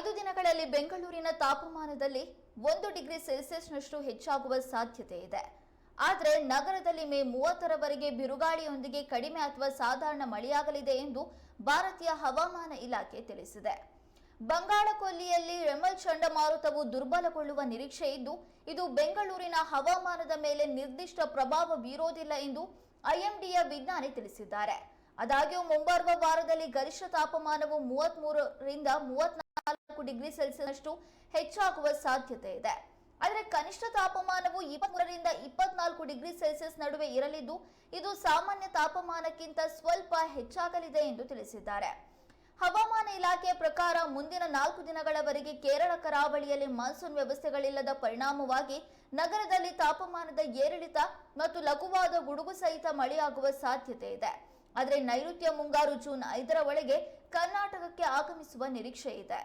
ಐದು ದಿನಗಳಲ್ಲಿ ಬೆಂಗಳೂರಿನ ತಾಪಮಾನದಲ್ಲಿ ಒಂದು ಡಿಗ್ರಿ ಸೆಲ್ಸಿಯಸ್ನಷ್ಟು ಹೆಚ್ಚಾಗುವ ಸಾಧ್ಯತೆ ಇದೆ. ಆದರೆ ನಗರದಲ್ಲಿ ಮೇ ಮೂವತ್ತರವರೆಗೆ ಬಿರುಗಾಳಿಯೊಂದಿಗೆ ಕಡಿಮೆ ಅಥವಾ ಸಾಧಾರಣ ಮಳೆಯಾಗಲಿದೆ ಎಂದು ಭಾರತೀಯ ಹವಾಮಾನ ಇಲಾಖೆ ತಿಳಿಸಿದೆ. ಬಂಗಾಳಕೊಲ್ಲಿಯಲ್ಲಿ ರೆಮಲ್ ಚಂಡಮಾರುತವು ದುರ್ಬಲಗೊಳ್ಳುವ ನಿರೀಕ್ಷೆ ಇದ್ದು, ಇದು ಬೆಂಗಳೂರಿನ ಹವಾಮಾನದ ಮೇಲೆ ನಿರ್ದಿಷ್ಟ ಪ್ರಭಾವ ಬೀರೋದಿಲ್ಲ ಎಂದು ಐಎಂಡಿಯ ವಿಜ್ಞಾನಿ ತಿಳಿಸಿದ್ದಾರೆ. ಆದಾಗ್ಯೂ ಮುಂಬರುವ ವಾರದಲ್ಲಿ ಗರಿಷ್ಠ ತಾಪಮಾನವು ಮೂವತ್ಮೂರರಿಂದ ಮೂವತ್ನಾಲ್ಕು ಡಿಗ್ರಿ ಸೆಲ್ಸಿಯಸ್ನಷ್ಟು ಹೆಚ್ಚಾಗುವ ಸಾಧ್ಯತೆ ಇದೆ. ಆದರೆ ಕನಿಷ್ಠ ತಾಪಮಾನವು ಇಪ್ಪತ್ಮೂರರಿಂದ ಇಪ್ಪತ್ನಾಲ್ಕು ಡಿಗ್ರಿ ಸೆಲ್ಸಿಯಸ್ ನಡುವೆ ಇರಲಿದ್ದು, ಇದು ಸಾಮಾನ್ಯ ತಾಪಮಾನಕ್ಕಿಂತ ಸ್ವಲ್ಪ ಹೆಚ್ಚಾಗಲಿದೆ ಎಂದು ತಿಳಿಸಿದ್ದಾರೆ. ಹವಾಮಾನ ಇಲಾಖೆಯ ಪ್ರಕಾರ ಮುಂದಿನ ನಾಲ್ಕು ದಿನಗಳವರೆಗೆ ಕೇರಳ ಕರಾವಳಿಯಲ್ಲಿ ಮಾನ್ಸೂನ್ ವ್ಯವಸ್ಥೆಗಳಿಲ್ಲದ ಪರಿಣಾಮವಾಗಿ ನಗರದಲ್ಲಿ ತಾಪಮಾನದ ಏರಿಳಿತ ಮತ್ತು ಲಘುವಾದ ಗುಡುಗು ಸಹಿತ ಮಳೆಯಾಗುವ ಸಾಧ್ಯತೆ ಇದೆ. ಆದರೆ ನೈಋತ್ಯ ಮುಂಗಾರು ಜೂನ್ ಐದರ ಒಳಗೆ ಕರ್ನಾಟಕಕ್ಕೆ ಆಗಮಿಸುವ ನಿರೀಕ್ಷೆ ಇದೆ.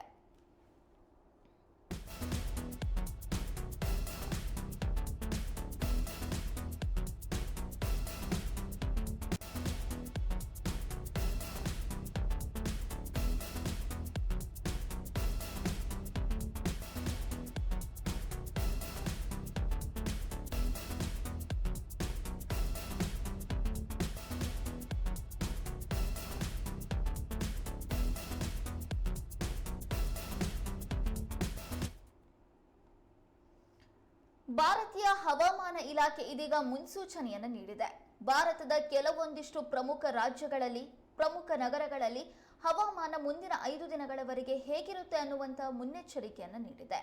ಭಾರತೀಯ ಹವಾಮಾನ ಇಲಾಖೆ ಇದೀಗ ಮುನ್ಸೂಚನೆಯನ್ನು ನೀಡಿದೆ. ಭಾರತದ ಕೆಲವೊಂದಿಷ್ಟು ಪ್ರಮುಖ ರಾಜ್ಯಗಳಲ್ಲಿ, ಪ್ರಮುಖ ನಗರಗಳಲ್ಲಿ ಹವಾಮಾನ ಮುಂದಿನ ಐದು ದಿನಗಳವರೆಗೆ ಹೇಗಿರುತ್ತೆ ಅನ್ನುವಂತಹ ಮುನ್ನೆಚ್ಚರಿಕೆಯನ್ನು ನೀಡಿದೆ.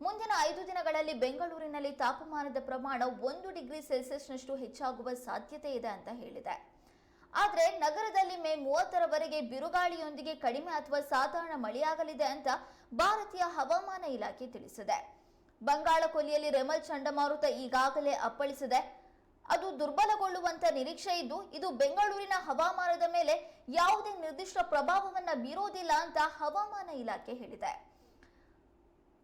ಮುಂದಿನ ಐದು ದಿನಗಳಲ್ಲಿ ಬೆಂಗಳೂರಿನಲ್ಲಿ ತಾಪಮಾನದ ಪ್ರಮಾಣ ಒಂದು ಡಿಗ್ರಿ ಸೆಲ್ಸಿಯಸ್ನಷ್ಟು ಹೆಚ್ಚಾಗುವ ಸಾಧ್ಯತೆ ಇದೆ ಅಂತ ಹೇಳಿದೆ. ಆದರೆ ನಗರದಲ್ಲಿ ಮೇ ಮೂವತ್ತರವರೆಗೆ ಬಿರುಗಾಳಿಯೊಂದಿಗೆ ಕಡಿಮೆ ಅಥವಾ ಸಾಧಾರಣ ಮಳೆಯಾಗಲಿದೆ ಅಂತ ಭಾರತೀಯ ಹವಾಮಾನ ಇಲಾಖೆ ತಿಳಿಸಿದೆ. ಬಂಗಾಳ ಕೊಲ್ಲಿಯಲ್ಲಿ ರೆಮಲ್ ಚಂಡಮಾರುತ ಈಗಾಗಲೇ ಅಪ್ಪಳಿಸಿದೆ. ಅದು ದುರ್ಬಲಗೊಳ್ಳುವಂತ ನಿರೀಕ್ಷೆ ಇದ್ದು, ಇದು ಬೆಂಗಳೂರಿನ ಹವಾಮಾನದ ಮೇಲೆ ಯಾವುದೇ ನಿರ್ದಿಷ್ಟ ಪ್ರಭಾವವನ್ನ ಬೀರೋದಿಲ್ಲ ಅಂತ ಹವಾಮಾನ ಇಲಾಖೆ ಹೇಳಿದೆ.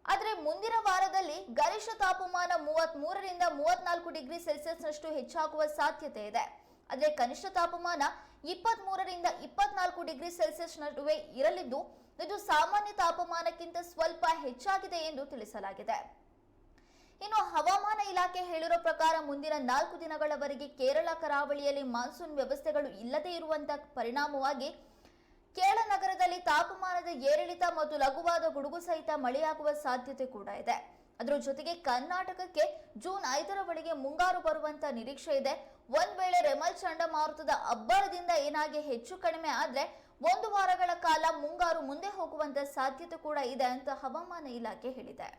ಆದರೆ ಮುಂದಿನ ವಾರದಲ್ಲಿ ಗರಿಷ್ಠ ತಾಪಮಾನ ಮೂವತ್ತ್ ಮೂರರಿಂದ ಮೂವತ್ನಾಲ್ಕು ಡಿಗ್ರಿ ಸೆಲ್ಸಿಯಸ್ನಷ್ಟು ಹೆಚ್ಚಾಗುವ ಸಾಧ್ಯತೆ ಇದೆ. ಆದರೆ ಕನಿಷ್ಠ ತಾಪಮಾನ ಇಪ್ಪತ್ತ್ ಮೂರರಿಂದ ಇಪ್ಪತ್ನಾಲ್ಕು ಡಿಗ್ರಿ ಸೆಲ್ಸಿಯಸ್ ನಡುವೆ ಇರಲಿದ್ದು, ಇದು ಸಾಮಾನ್ಯ ತಾಪಮಾನಕ್ಕಿಂತ ಸ್ವಲ್ಪ ಹೆಚ್ಚಾಗಿದೆ ಎಂದು ತಿಳಿಸಲಾಗಿದೆ. ಇನ್ನು ಹವಾಮಾನ ಇಲಾಖೆ ಹೇಳಿರೋ ಪ್ರಕಾರ ಮುಂದಿನ ನಾಲ್ಕು ದಿನಗಳವರೆಗೆ ಕೇರಳ ಕರಾವಳಿಯಲ್ಲಿ ಮಾನ್ಸೂನ್ ವ್ಯವಸ್ಥೆಗಳು ಇಲ್ಲದೆ ಇರುವಂತಹ ಪರಿಣಾಮವಾಗಿ ಕೇರಳ ನಗರದಲ್ಲಿ ತಾಪಮಾನದ ಏರಿಳಿತ ಮತ್ತು ಲಘುವಾದ ಗುಡುಗು ಸಹಿತ ಮಳೆಯಾಗುವ ಸಾಧ್ಯತೆ ಕೂಡ ಇದೆ. ಅದರ ಜೊತೆಗೆ ಕರ್ನಾಟಕಕ್ಕೆ ಜೂನ್ ಐದರ ಬಳಿಗೆ ಮುಂಗಾರು ಬರುವಂತ ನಿರೀಕ್ಷೆ ಇದೆ. ಒಂದ್ ವೇಳೆ ರೆಮಲ್ ಚಂಡಮಾರುತದ ಅಬ್ಬರದಿಂದ ಏನಾಗಿ ಹೆಚ್ಚು ಕಡಿಮೆ ಆದ್ರೆ ಒಂದು ವಾರಗಳ ಕಾಲ ಮುಂಗಾರು ಮುಂದೆ ಹೋಗುವಂತ ಸಾಧ್ಯತೆ ಕೂಡ ಇದೆ ಅಂತ ಹವಾಮಾನ ಇಲಾಖೆ ಹೇಳಿದೆ.